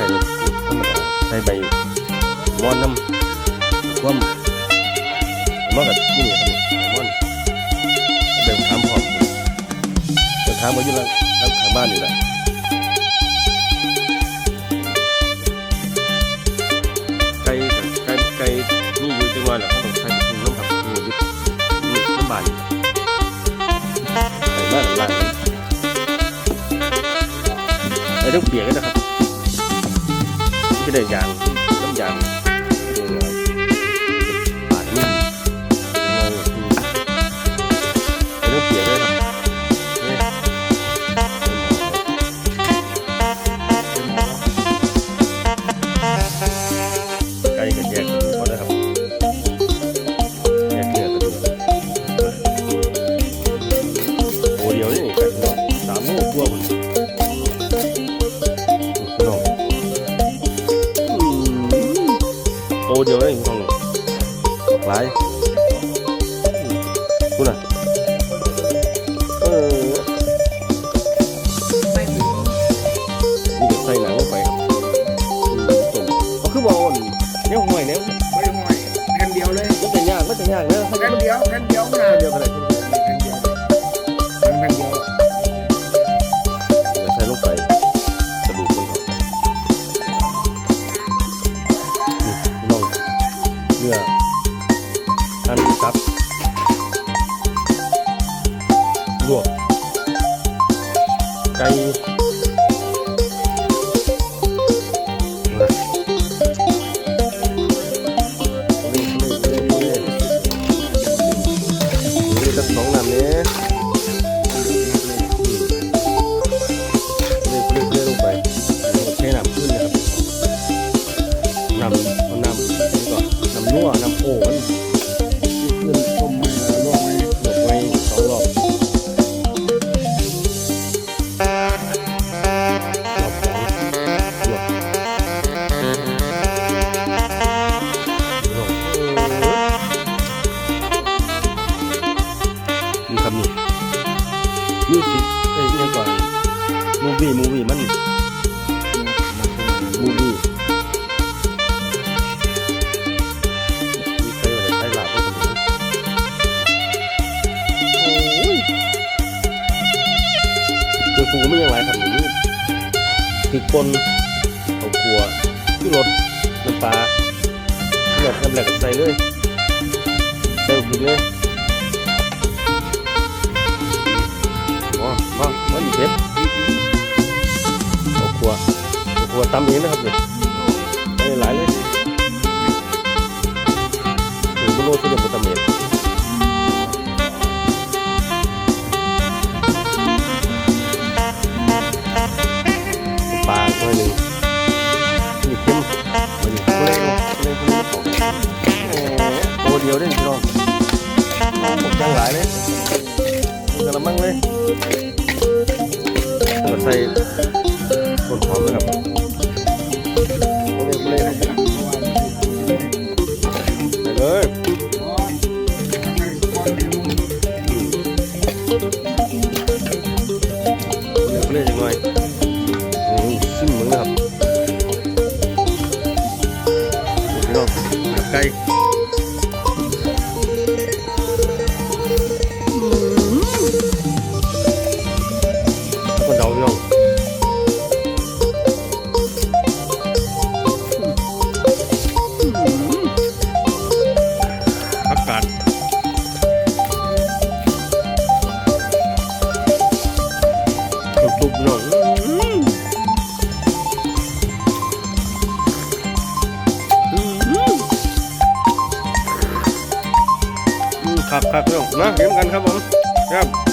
ส่ใส่ใบมอนน้ำควมมอนกับนี่ครับมอนเดิข้ามพร้อมเดินข้ามมาอยู่แล้วข้างบ้านอยู่แล้วไก่ไก่ไก่นี่อยู่จังหวัดหรอครับไก่น้ำผักนี่ยึดน้ำบานใส่บ้านหลังไอ้ต้องเปียกนะครับ ไม่ได้ยาง เดียวเลยของหลายคุณอะเออนี่ก็ใส่หนังลงไปครับอืมต้มเอาคือบอกเนี่ยห่วยเนี่ย เนื้อหั่นซับลวกไก่นี่นี่นี่นี่นี่ตั้งสองน้ำนี้นี่เลื่อนลงไปใช้น้ำขึ้นนะครับ มูวี่มูวี่มันมูวี่มีใครอะไรใช้หลับก็สมมติโอ้ยเครื่องปรุงไม่ยังไรครับนี่พริกป่นข้าวคั่วที่รสน้ำปลาที่แบบทำแหลกใส่เลยใส่พริกเลย ตำเองนะครับเนี่ยใส่หลายเลยถึงบุโรที่เดือดบุตำเองปลาหน่อยหนึ่งนี่เข้มมันนี่เล่นเล่นเล่นของตัวเดียวได้พี่น้องผมจังหลายเลยกระมังเลยใส่ เล่นเล่นจังหน่อยอืมซิมมึงนะครับพี่น้องไก่ ตุกหลงครับครับพี่น้องมาเห็นกันครับผมครับ